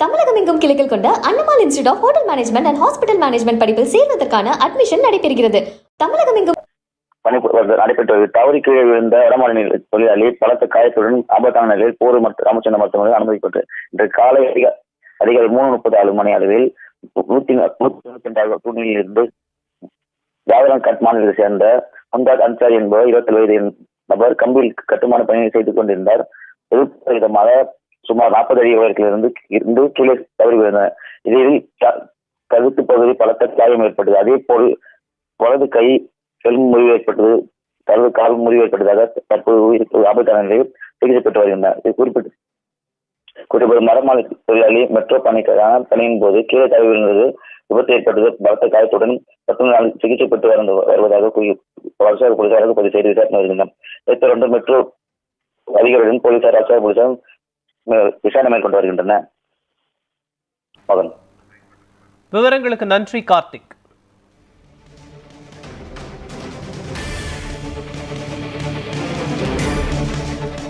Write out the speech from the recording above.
தமிழகம் எங்கும் கிளைகள் கொண்ட Annamal institute of hotel management and hospital management படிப்பில் சேர்வதற்கான அட்மிஷன் நடைபெறுகிறது. தமிழகம் எங்கும் நடைபெற்றது தவறி கீழே விழுந்த வடமாநில தொழிலாளி பலத்த காயத்துடன் ஆபத்தான நிலையில் போர் மற்றும் ராமச்சந்திர மருத்துவமனையில் அனுமதிக்கப்பட்டு இன்று காலை அதிக அதிகாலை மூணு முப்பது ஆறு மணி அளவில் நூத்தி நூத்தி தொண்ணூத்தி ரெண்டாயிரம் தூணில் இருந்து ஜாகரன் கட் மாநிலத்தை சேர்ந்த முந்தாத் அன்சாரி என்பவர் இருபத்தி வயது நபர் கம்பியில் கட்டுமான பணியை செய்து கொண்டிருந்தார். எதிர்ப்பு விதமாக சுமார் நாற்பது அடி உயரத்திலிருந்து இருந்து கீழே தவறி விழுந்தன. இதில் கழுத்து பகுதி பலத்த காயம் ஏற்பட்டது. அதே போல் வலது கை செல்லும் முறிவு ஏற்பட்டது. தலது கால் முறிவு ஏற்பட்டதாக தற்போது உயிருக்கு ஆபத்தான நிலையில் சிகிச்சை பெற்று வருகின்றனர் இது குறிப்பிட்டு குறிப்பிட்ட மரமாலை தொழிலாளி மெட்ரோ பணிக்கான பணியின் போது கீழே தவறி விழுந்தது. விபத்து ஏற்பட்டது. பலத்த காயத்துடன் பத்து நாள் சிகிச்சை பெற்று வந்து வருவதாக கூறி வருஷ போலீசாருக்கு பதிவு செய்து விசாரணை வருகின்றனர் இதைத் தொடர்ந்து மெட்ரோ அதிகாரிகளுடன் போலீசார் அரசாங்க போலீசார் விசாரணை மேற்கொண்டு வருகின்றன. மகன். விவரங்களுக்கு நன்றி கார்த்திக்.